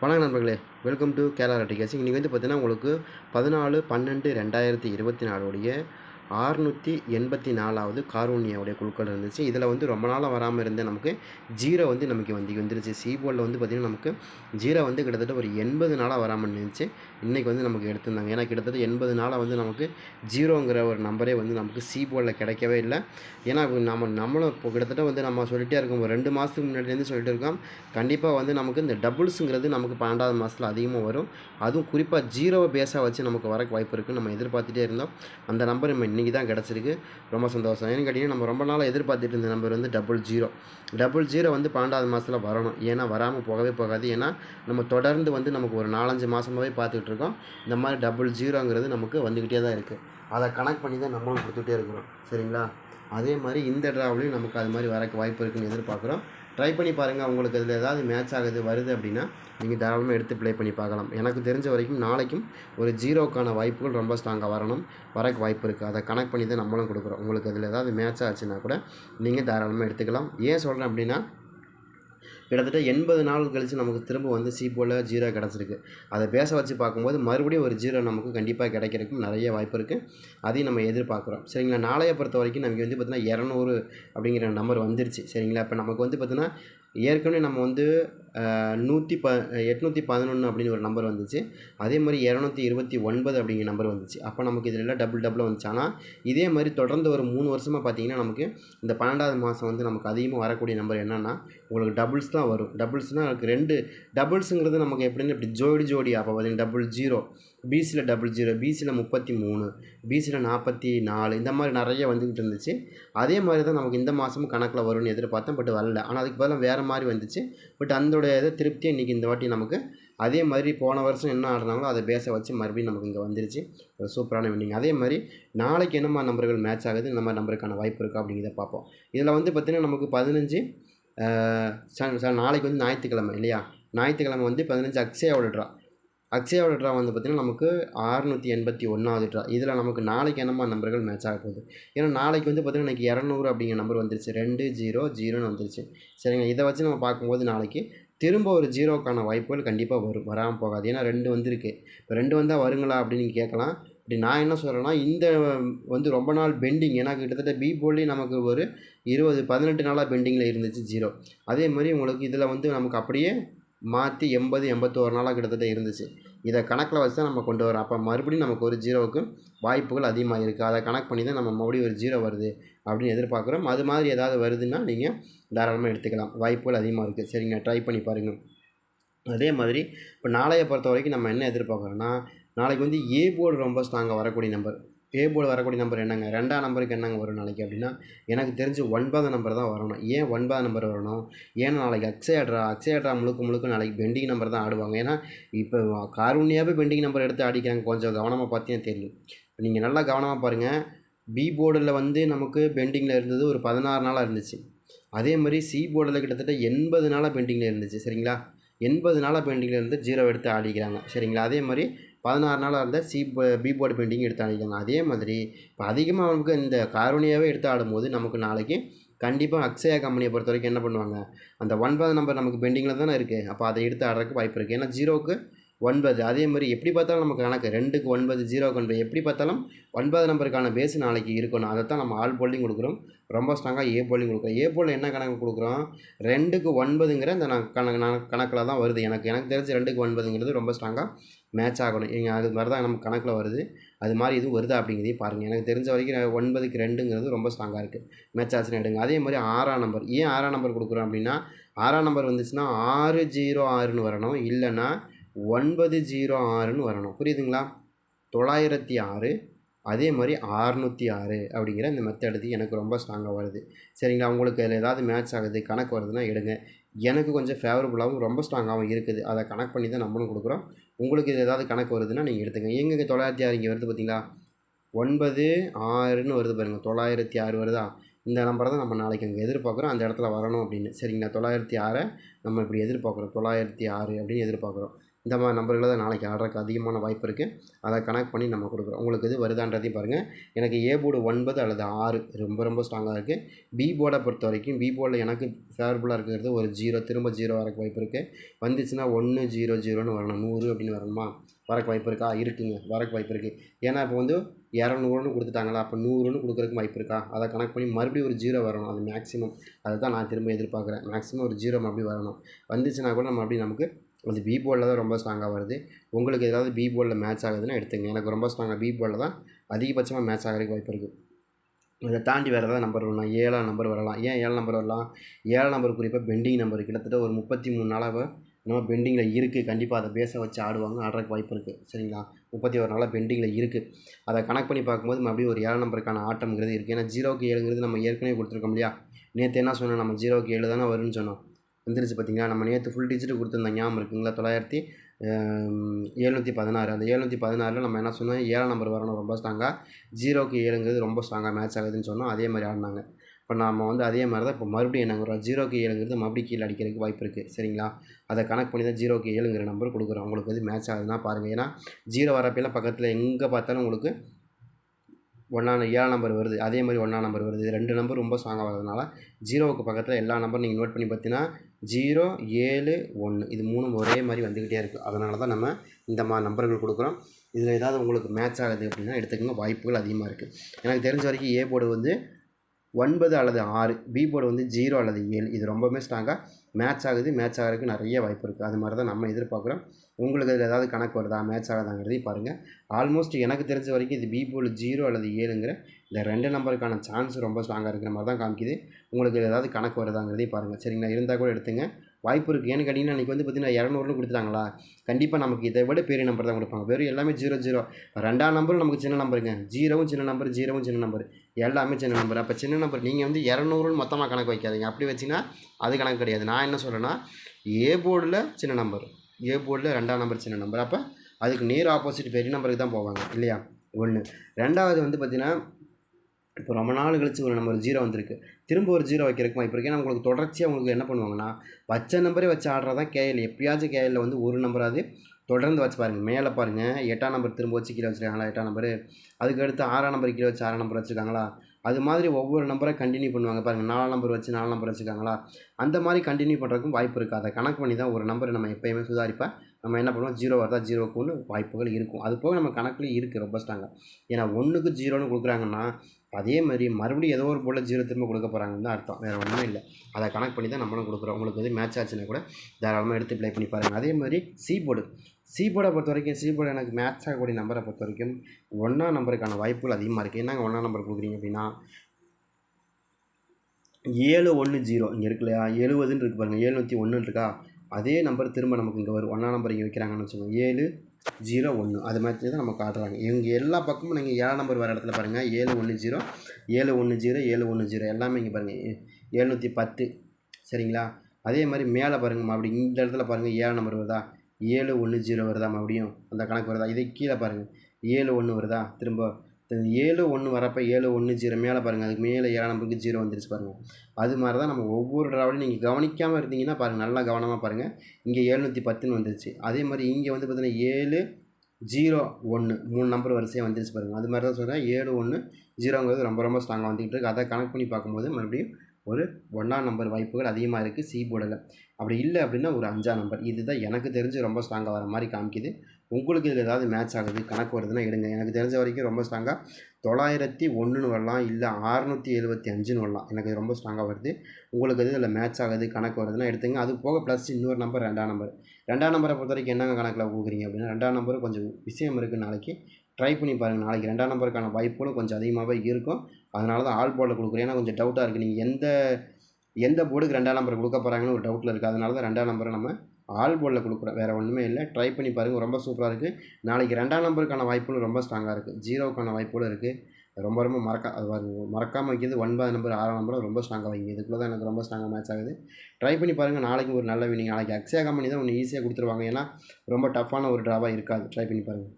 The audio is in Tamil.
வணக்கம் நண்பர்களே. வெல்கம் டு கேரளா ரெட்டிகேஸ் இன்றைக்கி வந்து பார்த்தீங்கன்னா உங்களுக்கு பதினாலு பன்னெண்டு ரெண்டாயிரத்தி இருபத்தி நாலுடைய ஆறுநூற்றி எண்பத்தி நாலாவது கார்வோனியாவுடைய குழுக்கள் இருந்துச்சு. இதில் வந்து ரொம்ப நாளாக வராமல் இருந்த நமக்கு ஜீரோ வந்து நமக்கு வந்து வந்துருச்சு. சீபோர்டில் வந்து பார்த்திங்கன்னா நமக்கு ஜீரோ வந்து கிட்டத்தட்ட ஒரு எண்பது நாளாக வராமல் இருந்துச்சு. இன்றைக்கி வந்து நமக்கு எடுத்திருந்தாங்க. ஏன்னா கிட்டத்தட்ட எண்பது நாளாக வந்து நமக்கு ஜீரோங்கிற ஒரு நம்பரே வந்து நமக்கு சீபோர்டில் கிடைக்கவே இல்லை. ஏன்னா நம்ம நம்மளும் இப்போ கிட்டத்தட்ட வந்து நம்ம சொல்லிகிட்டே இருக்கோம். ஒரு ரெண்டு மாதத்துக்கு முன்னாடிலேருந்து சொல்லிட்டு இருக்கோம். கண்டிப்பாக வந்து நமக்கு இந்த டபுள்ஸுங்கிறது நமக்கு பன்னெண்டாவது மாதத்தில் அதிகமாக வரும். அதுவும் குறிப்பாக ஜீரோவை பேஸாக வச்சு நமக்கு வர வாய்ப்பு இருக்குது நம்ம எதிர்பார்த்துட்டே இருந்தோம். அந்த நம்பர் நம்ம இன்றைக்கி தான் கிடச்சிருக்கு. ரொம்ப சந்தோஷம். ஏன்னு கேட்டிங்கன்னா நம்ம ரொம்ப நாளாக எதிர்பார்த்துட்டு இருந்த நம்பர் வந்து டபுள் ஜீரோ டபுள் ஜீரோ வந்து பன்னெண்டாவது மாதத்தில் வரணும். ஏன்னா வராமல் போகவே போகாது. ஏன்னா நம்ம தொடர்ந்து வந்து நமக்கு ஒரு நாலஞ்சு மாதமாகவே பார்த்துக்கிட்டு இருக்கோம் இந்த மாதிரி டபுள் ஜீரோங்கிறது நமக்கு வந்துக்கிட்டே தான் இருக்குது அதை கனெக்ட் பண்ணி தான் நம்மளும் கொடுத்துட்டே இருக்கிறோம். சரிங்களா? அதே மாதிரி இந்த ட்ராவலையும் நமக்கு அது மாதிரி வரக்கு வாய்ப்பு இருக்குன்னு எதிர்பார்க்குறோம். ட்ரை பண்ணி பாருங்கள் உங்களுக்கு இதில் ஏதாவது மேட்ச் ஆகுது வருது அப்படின்னா நீங்கள் தாராளமாக எடுத்து ப்ளே பண்ணி பார்க்கலாம். எனக்கு தெரிஞ்ச வரைக்கும் நாளைக்கும் ஒரு ஜீரோக்கான வாய்ப்புகள் ரொம்ப ஸ்ட்ராங்காக வரணும். வரக்கு வாய்ப்பு இருக்குது அதை கனெக்ட் பண்ணி தான் நம்மளும் கொடுக்குறோம். உங்களுக்கு அதில் ஏதாவது மேட்ச் ஆச்சுன்னா கூட நீங்கள் தாராளமாக எடுத்துக்கலாம். ஏன் சொல்கிறேன் அப்படின்னா கிட்டத்தட்ட எண்பது நாள் கழித்து நமக்கு திரும்ப வந்து சீப்போல் ஜீரோ கிடச்சிருக்கு. அதை பேச வச்சு பார்க்கும்போது மறுபடியும் ஒரு ஜீரோ நமக்கு கண்டிப்பாக கிடைக்கிறதுக்கு நிறைய வாய்ப்பு இருக்குது அதையும் நம்ம எதிர்பார்க்குறோம். சரிங்களா? நாளைய பொறுத்த வரைக்கும் நமக்கு வந்து பார்த்திங்கன்னா இரநூறு அப்படிங்கிற நம்பர் வந்துருச்சு. சரிங்களா? இப்போ நமக்கு வந்து பார்த்திங்கன்னா ஏற்கனவே நம்ம வந்து நூற்றி ப எட்நூற்றி பதினொன்று அப்படின்னு ஒரு நம்பர் வந்துச்சு. அதே மாதிரி இரநூத்தி இருபத்தி ஒன்பது அப்படிங்கிற நம்பர் வந்துச்சு. அப்போ நமக்கு இதில் எல்லாம் டபுள் டபுளாக வந்துச்சு. ஆனால் இதே மாதிரி தொடர்ந்து ஒரு மூணு வருஷமாக பார்த்தீங்கன்னா நமக்கு இந்த பன்னெண்டாவது மாதம் வந்து நமக்கு அதிகமாக வரக்கூடிய நம்பர் என்னென்னா உங்களுக்கு டபுள்ஸ் தான் வரும். டபுள்ஸ்னால் எனக்கு ரெண்டு டபுள்ஸுங்கிறது நமக்கு எப்படின்னு இப்படி ஜோடி ஜோடி அப்போ பார்த்தீங்கன்னா டபுள் ஜீரோ பிசியில் டபுள் ஜீரோ பிசியில் முப்பத்தி மூணு பிசியில் நாற்பத்தி நாலு இந்த மாதிரி நிறைய வந்துக்கிட்டு இருந்துச்சு. அதே மாதிரி தான் நமக்கு இந்த மாதமும் கணக்கில் வரும்னு எதிர்பார்த்தேன் பட் வரல. ஆனால் அதுக்கு பதிலாக வேறு மாதிரி வந்துச்சு. பட் அதோடைய இதை திருப்தியாக இன்றைக்கி இந்த வாட்டி நமக்கு. அதே மாதிரி போன வருஷம் என்ன ஆடுறாங்களோ அதை பேச வச்சு மறுபடியும் நமக்கு இங்கே வந்துருச்சு. ஒரு சூப்பரான வின்னிங் அதே மாதிரி நாளைக்கு என்னம்மா நம்பர்கள் மேட்ச் ஆகுது? இந்த மாதிரி நம்பருக்கான வாய்ப்பு இருக்கா? அப்படிங்கிறத பார்ப்போம். இதில் வந்து பார்த்திங்கன்னா நமக்கு பதினஞ்சு நாளைக்கு வந்து ஞாயிற்றுக்கிழமை இல்லையா? ஞாயிற்றுக்கிழமை வந்து பதினஞ்சு அக்ஷயாவோட ட்ரா அக்ஷயாவோட ட்ரா வந்து பார்த்திங்கன்னா நமக்கு அறுநூற்றி எண்பத்தி ஒன்றாவது ட்ரா இதில் நமக்கு நாளைக்கு என்னம்மா நம்பர்கள் மேட்ச் ஆக போகுது? ஏன்னா நாளைக்கு வந்து பார்த்திங்கன்னா எனக்கு இரநூறு அப்படிங்கிற நம்பர் வந்துருச்சு. ரெண்டு ஜீரோ ஜீரோன்னு வந்துருச்சு. சரிங்க இதை வச்சு நம்ம பார்க்கும்போது நாளைக்கு திரும்ப ஒரு ஜீரோக்கான வாய்ப்புகள் கண்டிப்பாக வரும். வராமல் போகாது. ஏன்னா ரெண்டு வந்திருக்கு. இப்போ ரெண்டு வந்தால் வருங்களா அப்படின்னு கேட்கலாம். இப்படி நான் என்ன சொல்கிறேன்னா இந்த வந்து ரொம்ப நாள் பெண்டிங். ஏன்னா கிட்டத்தட்ட பி போலி நமக்கு ஒரு இருபது பதினெட்டு நாளாக பெண்டிங்கில் இருந்துச்சு ஜீரோ. அதே மாதிரி உங்களுக்கு இதில் வந்து நமக்கு அப்படியே மாற்றி எண்பது எண்பத்தோரு நாளாக கிட்டத்தட்ட இருந்துச்சு. இதை கணக்கில் வச்சு தான் நம்ம கொண்டு வரோம் அப்போ மறுபடியும் நமக்கு ஒரு ஜீரோவுக்கு வாய்ப்புகள் அதிகமாக இருக்குது அதை கணக்கு பண்ணி தான் நம்ம மறுபடியும் ஒரு ஜீரோ வருது. அப்படின்னு எதிர்பார்க்குறோம். அது மாதிரி ஏதாவது வருதுன்னா நீங்கள் தாராளமாக எடுத்துக்கலாம். வாய்ப்புகள் அதிகமாக இருக்குது சரிங்க ட்ரை பண்ணி பாருங்கள் அதே மாதிரி இப்போ நாளையை பொறுத்த வரைக்கும் நம்ம என்ன எதிர்பார்க்குறோன்னா நாளைக்கு வந்து ஏ போர்டு ரொம்ப ஸ்ட்ராங்காக வரக்கூடிய நம்பர் ஏ போர்டு வரக்கூடிய நம்பர் என்னங்க? ரெண்டாம் நம்பருக்கு என்னங்க வரும் நாளைக்கு அப்படின்னா எனக்கு தெரிஞ்சு ஒன்பதாம் நம்பர் தான் வரணும். ஏன் ஒன்பதாம் நம்பர் வரணும்? ஏன்னா நாளைக்கு அக்ஸையாட்ரா அக்ஸையாட்ரா முழுக்க முழுக்க நாளைக்கு பெண்டிங் நம்பர் தான் ஆடுவாங்க. ஏன்னா இப்போ காரூனியாவே பெண்டிங் நம்பர் எடுத்து ஆடிக்கிறாங்க. கொஞ்சம் கவனமாக பார்த்தீங்கன்னா தெரியும். இப்போ நீங்கள் நல்லா கவனமாக பாருங்கள் பி போர்டில் வந்து நமக்கு பெண்டிங்கில் இருந்தது ஒரு பதினாறு நாளாக இருந்துச்சு. அதே மாதிரி சி போர்டில் கிட்டத்தட்ட எண்பது நாளாக பெண்டிங்கில் இருந்துச்சு சரிங்களா? எண்பது நாளாக பெண்டிங்கில் இருந்து ஜீரோ எடுத்து ஆடிக்கிறாங்க சரிங்களா? அதே மாதிரி பதினாறு நாளாக இருந்தால் சி பி போர்டு பெயிண்டிங் எடுத்து ஆடிக்கிறாங்க. அதே மாதிரி இப்போ அதிகமாக நமக்கு இந்த காரோனியாவே எடுத்து ஆடும்போது நமக்கு நாளைக்கு கண்டிப்பாக அக்ஷயா கம்பெனியை பொறுத்த வரைக்கும் என்ன பண்ணுவாங்க? அந்த ஒன்பது நம்பர் நமக்கு பெண்டிங்கில் தானே இருக்குது அப்போ அதை எடுத்து ஆடுறதுக்கு வாய்ப்பு இருக்குது ஏன்னா ஜீரோக்கு ஒன்பது. அதே மாதிரி எப்படி பார்த்தாலும் நமக்கு கணக்கு ரெண்டுக்கு ஒன்பது ஜீரோக்கு ஒன்பது. எப்படி பார்த்தாலும் ஒன்பது நம்பருக்கான பேஸ் நாளைக்கு இருக்கணும். அதை தான் நம்ம ஆல் போல்டிங் கொடுக்குறோம். ரொம்ப ஸ்ட்ராங்காக ஏ போல்டிங் கொடுக்குறோம். ஏ போல் என்ன கணக்கு கொடுக்குறோம்? ரெண்டுக்கு ஒன்பதுங்கிற இந்த நான் கணக்கு கணக்கில் தான் வருது. எனக்கு எனக்கு தெரிஞ்சு ரெண்டுக்கு ஒன்பதுங்கிறது ரொம்ப ஸ்ட்ராங்காக மேட்ச் ஆகணும். எங்கள் அது மாதிரி தான் நம்ம கணக்கில் வருது. அது மாதிரி இதுவும் வருதா அப்படிங்கிறதையும் பாருங்கள் எனக்கு தெரிஞ்ச வரைக்கும் ஒன்பதுக்கு ரெண்டுங்கிறது ரொம்ப ஸ்ட்ராங்காக இருக்குது மேட்ச் ஆச்சுன்னு எடுங்க. அதே மாதிரி ஆறாம் நம்பர் ஏன் ஆறாம் நம்பர் கொடுக்குறோம் அப்படின்னா ஆறாம் நம்பர் வந்துச்சுன்னா ஆறு ஜீரோ ஆறுன்னு வரணும். இல்லைன்னா ஒன்பது ஜீரோ ஆறுன்னு வரணும். புரியுதுங்களா? தொள்ளாயிரத்தி ஆறு அதே மாதிரி ஆறுநூற்றி ஆறு அப்படிங்கிற இந்த மெத்தடுது எனக்கு ரொம்ப ஸ்ட்ராங்காக வருது. சரிங்களா? உங்களுக்கு அதில் ஏதாவது மேட்ச் ஆகுது கணக்கு வருதுன்னா எடுங்க. எனக்கு கொஞ்சம் ஃபேவரபுளாகவும் ரொம்ப ஸ்ட்ராங்காகவும் இருக்குது. அதை கணக்கு பண்ணி தான் நம்மளும் கொடுக்குறோம். உங்களுக்கு இது ஏதாவது கணக்கு வருதுன்னா நீங்கள் எடுத்துங்க எங்கே தொள்ளாயிரத்தி ஆறு இங்கே வருது பார்த்தீங்களா? ஒன்பது ஆறுன்னு வருது பாருங்கள் தொள்ளாயிரத்தி ஆறு வருதா? இந்த நம்பரை தான் நம்ம நாளைக்கு அங்கே எதிர்பார்க்குறோம். அந்த இடத்துல வரணும் அப்படின்னு. சரிங்களா? தொள்ளாயிரத்தி ஆறை நம்ம இப்படி எதிர்பார்க்குறோம். தொள்ளாயிரத்தி ஆறு அப்படின்னு எதிர்பார்க்குறோம். இந்த மாதிரி நம்பர்களை தான் நாளைக்கு ஆடுறதுக்கு அதிகமான வாய்ப்பு இருக்குது அதை கனெக்ட் பண்ணி நம்ம கொடுக்குறோம். உங்களுக்கு இது வருதான்றதையும் பாருங்கள் எனக்கு ஏ போர்டு ஒன்பது அல்லது ஆறு ரொம்ப ரொம்ப ஸ்ட்ராங்காக இருக்குது பி போர்டை பொறுத்த வரைக்கும் பி போர்டில் எனக்கு ஃபேவரபுளாக இருக்கிறது ஒரு ஜீரோ திரும்ப ஜீரோ வரக்கு வாய்ப்பு இருக்குது வந்துச்சுன்னா ஒன்று ஜீரோ ஜீரோன்னு வரணும். நூறு அப்படின்னு வரணுமா? வரக்கு வாய்ப்பு இருக்கா? இருக்குங்க. வரக்கு வாய்ப்பு இருக்குது ஏன்னா இப்போ வந்து இரநூறுன்னு கொடுத்துட்டாங்களா? அப்போ நூறுன்னு கொடுக்குறதுக்கு வாய்ப்பு இருக்கா? அதை கணக்கு பண்ணி மறுபடியும் ஒரு ஜீரோ வரணும். அது மேக்ஸிமம் அதை தான் நான் திரும்ப எதிர்பார்க்குறேன். மேக்ஸிமம் ஒரு ஜீரோ மறுபடியும் வரணும். வந்துச்சுன்னா கூட நம்ம அப்படி நமக்கு அது பி போர்டில் தான் ரொம்ப ஸ்ட்ராங்காக வருது. உங்களுக்கு ஏதாவது பி போர்டில் மேட்ச் ஆகுதுன்னா எடுத்துங்க. எனக்கு ரொம்ப ஸ்ட்ராங்காக பி போர்டில் தான் அதிகபட்சமாக மேட்ச் ஆகிறதுக்கு வாய்ப்பு இருக்குது இதை தாண்டி வேறு ஏதாவது நம்பர் வரலாம். ஏழாம் நம்பர் வரலாம். ஏன் ஏழு நம்பர் வரலாம்? ஏழாம் நம்பர் குறிப்பாக பெண்டிங் நம்பர் கிட்டத்தட்ட ஒரு முப்பத்தி மூணு நாளாக நம்ம பெண்டிங்கில் இருக்குது கண்டிப்பாக அதை பேச வச்சு ஆடுவாங்க. ஆடுறதுக்கு வாய்ப்பு இருக்குது சரிங்களா? முப்பத்தி ஒரு நாளாக பெண்டிங்கில் இருக்குது அதை கணக்கு பண்ணி பார்க்கும்போது மறுபடியும் ஒரு ஏழு நம்பருக்கான ஆட்டம்ங்கிறது இருக்குது ஏன்னா ஜீரோக்கு ஏழுங்கிறது நம்ம ஏற்கனவே கொடுத்துருக்கோம் இல்லையா? நேற்று என்ன சொன்னோம்? நம்ம ஜீரோக்கு ஏழு தானே வரும்னு சொன்னோம். வந்துருச்சு பார்த்தீங்களா? நம்ம நேற்று ஃபுல் டிஜிட் கொடுத்துருந்தோம் ஞாபகம் இருக்குங்களா? தொள்ளாயிரத்தி எழுநூற்றி பதினாறு. அந்த எழுநூற்றி பதினாறில் நம்ம என்ன சொன்னோம்? ஏழாம் நம்பர் வரணும். ரொம்ப ஸ்ட்ராங்காக ஜீரோக்கு ஏழுங்கிறது ரொம்ப ஸ்ட்ராங்காக மேட்ச் ஆகுதுன்னு சொன்னோம். அதே மாதிரி ஆடினாங்க. இப்போ நம்ம வந்து அதே மாதிரி தான் இப்போ மறுபடியும் என்னங்கிறோம் ஜீரோக்கு ஏழுங்கிறது மறுபடியும் கீழே அடிக்கிறதுக்கு வாய்ப்பு இருக்குது சரிங்களா? அதை கனெக்ட் பண்ணி தான் ஜீரோக்கு ஏழுங்கிற நம்பர் கொடுக்குறோம். உங்களுக்கு வந்து மேட்ச் ஆகுதுன்னா பாருங்கள் ஏன்னா ஜீரோ வரப்பெல்லாம் பக்கத்தில் எங்கே பார்த்தாலும் உங்களுக்கு ஒன்றா ஏழாம் நம்பர் வருது. அதே மாதிரி ஒன்றா நம்பர் வருது. ரெண்டு நம்பர் ரொம்ப ஸ்ட்ராங்காக வரதுனால ஜீரோவுக்கு பக்கத்தில் எல்லா நம்பரும் நீங்கள் நோட் பண்ணி பார்த்தீங்கன்னா ஜீரோ ஏழு ஒன்று இது மூணும் ஒரே மாதிரி வந்துக்கிட்டே இருக்குது அதனால தான் நம்ம இந்த மாதிரி நம்பர்கள் கொடுக்குறோம். இதில் ஏதாவது உங்களுக்கு மேட்ச் ஆகுது அப்படின்னா எடுத்துக்கோங்க. வாய்ப்புகள் அதிகமாக இருக்குது எனக்கு தெரிஞ்ச வரைக்கும் ஏ போர்டு வந்து ஒன்பது அல்லது ஆறு பி போர்டு வந்து ஜீரோ அல்லது ஏழு. இது ரொம்பவுமே ஸ்ட்ராங்காக மேட்ச் ஆகுது மேட்ச் ஆகிறதுக்கு நிறைய வாய்ப்பு இருக்குது அது மாதிரி தான் நம்ம எதிர்பார்க்குறோம். உங்களுக்கு அதில் ஏதாவது கணக்கு வருதா? மேட்ச் ஆகுதாங்கிறதையும் பாருங்கள் ஆல்மோஸ்ட் எனக்கு தெரிஞ்ச வரைக்கும் இது பி ஜீரோ அல்லது ஏழுங்கிற இந்த ரெண்டு நம்பருக்கான சான்ஸ் ரொம்ப ஸ்ட்ராங்காக இருக்கிற மாதிரி தான் காமிக்குது. உங்களுக்கு ஏதாவது கணக்கு வருதாங்கிறதையும் பாருங்கள் சரிங்களா? இருந்தால் கூட எடுத்துங்க. வாய்ப்பு இருக்குது ஏன்னு கேட்டிங்கன்னா இன்றைக்கி வந்து பார்த்திங்கன்னா இரநூறுனு கொடுத்துட்டாங்களா? கண்டிப்பாக நமக்கு இதை விட பெரிய நம்பர் தான் கொடுப்பாங்க. வெறும் எல்லாமே ஜீரோ ஜீரோ ரெண்டாம் நம்பரும் நமக்கு சின்ன நம்பருங்க ஜீரோவும் சின்ன நம்பர் ஜீரோவும் சின்ன நம்பர் எல்லாமே சின்ன நம்பர் அப்போ சின்ன நம்பர் நீங்கள் வந்து இரநூறுன்னு மொத்தமாக கணக்கு வைக்காதீங்க. அப்படி வச்சிங்கன்னா அது கணக்கு கிடையாது. நான் என்ன சொல்கிறேன்னா ஏ போர்டில் சின்ன நம்பர் ஏ போர்டில் ரெண்டாம் நம்பர் சின்ன நம்பர். அப்போ அதுக்கு நேர் ஆப்போசிட் பெரிய நம்பருக்கு தான் போவாங்க இல்லையா? ஒன்று. ரெண்டாவது வந்து பார்த்திங்கன்னா இப்போ ரொம்ப நாள் கழிச்சு ஒரு நம்பர் ஜீரோ வந்திருக்கு. திரும்ப ஒரு ஜீரோ வைக்கிறக்குமா இப்போ இருக்கேன். உங்களுக்கு தொடர்ச்சியாக உங்களுக்கு என்ன பண்ணுவாங்கன்னா வச்ச நம்பரே வச்சு ஆடுறதான் கேஎல். எப்பயாச்சும் கேஎல்ல வந்து ஒரு நம்பராது தொடர்ந்து வச்சு பாருங்கள் மேலே பாருங்கள் எட்டாம் நம்பர் திரும்ப வச்சு கீழே வச்சுருக்காங்களா? எட்டாம் நம்பர் அதுக்கு அடுத்து ஆறாம் நம்பர் கீழே வச்சு ஆறாம் நம்பர் வச்சுருக்காங்களா? அது மாதிரி ஒவ்வொரு நம்பரை கண்டினியூ பண்ணுவாங்க. பாருங்கள் நாலாம் நம்பர் வச்சு நாலு நம்பர் வச்சுருக்காங்களா? அந்த மாதிரி கண்டினியூ பண்ணுறதுக்கும் வாய்ப்பு இருக்குது. அதை கணக்கு பண்ணி தான் ஒரு நம்பர் நம்ம எப்போயுமே சுதாரிப்பா நம்ம என்ன பண்ணுவோம்? ஜீரோ வரதா ஜீரோக்கு ஒன்று வாய்ப்புகள் இருக்கும். அது போக நம்ம கணக்குலேயும் இருக்குது ரொம்ப ஸ்ட்ராங்காக ஏன்னா ஒன்றுக்கு ஜீரோன்னு கொடுக்குறாங்கன்னா அதே மாதிரி மறுபடியும் ஏதோ ஒரு போல் ஜீரோ திரும்ப கொடுக்க போகிறாங்கன்னு தான் அர்த்தம். வேறு ஒன்றும் இல்லை. அதை கணக்கு பண்ணி தான் நம்மளும் கொடுக்குறோம். உங்களுக்கு வந்து மேட்ச் ஆச்சுன்னா கூட தாராளமாக எடுத்து ப்ளே பண்ணி பாருங்கள் அதே மாதிரி சி போர்டு சி போர்டை பொறுத்த வரைக்கும் சி போர்டு எனக்கு மேட்ச் ஆகக்கூடிய நம்பரை பொறுத்த வரைக்கும் ஒன்றா நம்பருக்கான வாய்ப்புகள் அதிகமாக இருக்குது என்னங்க ஒன்றா நம்பர் கொடுக்குறீங்க அப்படின்னா ஏழு ஒன்று ஜீரோ இங்கே இருக்கு இல்லையா? எழுபதுன்னு இருக்கு பாருங்கள் ஏழுநூற்றி ஒன்றுன்னு இருக்கா? அதே நம்பர் திரும்ப நமக்கு இங்கே வரும். ஒன்றா நம்பர் இங்கே வைக்கிறாங்கன்னு வச்சுக்கோங்க. ஏழு ஜீரோ ஒன்று அது மாதிரி தான் நம்ம காட்டுறாங்க இவங்க எல்லா பக்கமும் நீங்கள் ஏழாம் நம்பர் வர இடத்துல பாருங்கள் ஏழு ஒன்று ஜீரோ ஏழு ஒன்று ஜீரோ ஏழு ஒன்று ஜீரோ எல்லாமே இங்கே பாருங்கள் எழுநூற்றி பத்து. சரிங்களா? அதே மாதிரி மேலே பாருங்கள் அப்படி இந்த இடத்துல பாருங்கள் ஏழு நம்பர் வருதா? ஏழு ஒன்று ஜீரோ வருதா மறுபடியும்? அந்த கணக்கு வருதா? இதே கீழே பாருங்கள் ஏழு ஒன்று வருதா? திரும்ப ஏழு ஒன்று வரப்போ ஏழு ஒன்று ஜீரோ மேலே பாருங்கள் அதுக்கு மேலே ஏழாம் நம்பருக்கு ஜீரோ வந்துருச்சு பாருங்கள் அது மாதிரி தான் நம்ம ஒவ்வொரு ட்ராவலையும் நீங்கள் கவனிக்காமல் இருந்தீங்கன்னா பாருங்கள் நல்லா கவனமாக பாருங்கள் இங்கே ஏழ்நூற்றி பத்துன்னு வந்துருச்சு. அதே மாதிரி இங்கே வந்து பார்த்தீங்கன்னா ஏழு ஜீரோ ஒன்று மூணு நம்பர் வரிசையாக வந்துருச்சு பாருங்கள் அது மாதிரி தான் சொல்கிறேன் ஏழு ஒன்று ஜீரோங்கிறது ரொம்ப ரொம்ப ஸ்ட்ராங்காக வந்துக்கிட்டு இருக்குது அதை கனெக்ட் பண்ணி பார்க்கும்போது மறுபடியும் ஒரு ஒன்றாம் நம்பர் வாய்ப்புகள் அதிகமாக இருக்குது சி போர்டில் அப்படி இல்லை அப்படின்னா ஒரு அஞ்சாம் நம்பர் இதுதான் எனக்கு தெரிஞ்சு ரொம்ப ஸ்ட்ராங்காக வர மாதிரி காமிக்குது. உங்களுக்கு இதில் ஏதாவது மேட்ச் ஆகுது கணக்கு வருதுன்னா எடுங்க. எனக்கு தெரிஞ்ச வரைக்கும் ரொம்ப ஸ்ட்ராங்காக தொள்ளாயிரத்தி ஒன்றுன்னு வரலாம் இல்லை அறுநூற்றி எழுபத்தி அஞ்சுன்னு வரலாம். எனக்கு இது ரொம்ப ஸ்ட்ராங்காக வருது. உங்களுக்கு இது இதில் மேட்ச் ஆகுது கணக்கு வருதுன்னா எடுத்துங்க. அது போக ப்ளஸ் இன்னொரு நம்பர் ரெண்டாம் நம்பர் ரெண்டாம் நம்பரை பொறுத்த வரைக்கும் என்னங்க கணக்கில் கொடுக்குறீங்க அப்படின்னா ரெண்டாம் நம்பர் கொஞ்சம் விஷயம் இருக்குது நாளைக்கு. ட்ரை பண்ணி பாருங்கள் நாளைக்கு ரெண்டாம் நம்பருக்கான வாய்ப்புகளும் கொஞ்சம் அதிகமாகவே இருக்கும். அதனால தான் ஆல் போர்டில் கொடுக்குறேன். ஏன்னா கொஞ்சம் டவுட்டாக இருக்குது நீங்கள் எந்த எந்த போர்டுக்கு ரெண்டாம் நம்பர் கொடுக்க போகிறாங்கன்னு ஒரு டவுட்டில் இருக்குது அதனால தான் ரெண்டாம் நம்பரை நம்ம ஆல் போர்டில் கொடுக்குறோம். வேறு ஒன்றுமே இல்லை. ட்ரை பண்ணி பாருங்கள் ரொம்ப சூப்பராக இருக்குது நாளைக்கு ரெண்டாம் நம்பருக்கான வாய்ப்புகளும் ரொம்ப ஸ்ட்ராங்காக இருக்குது ஜீரோக்கான வாய்ப்புகளும் இருக்குது ரொம்ப ரொம்ப மறக்க மறக்காமல் வைக்கிறது ஒன்பது நம்பர் ஆறாம் நம்பரும் ரொம்ப ஸ்ட்ராங்காக வைங்க. இதுக்குள்ளே தான் எனக்கு ரொம்ப ஸ்ட்ராங்காக மேட்ச் ஆகுது. ட்ரை பண்ணி பாருங்கள் நாளைக்கு ஒரு நல்ல வினிங் நாளைக்கு அக்ஸியா கம்பெனி தான் ஒன்று ஈஸியாக கொடுத்துருவாங்க. ஏன்னா ரொம்ப டஃப்பான ஒரு ட்ராவாக இருக்காது. ட்ரை பண்ணி பாருங்கள்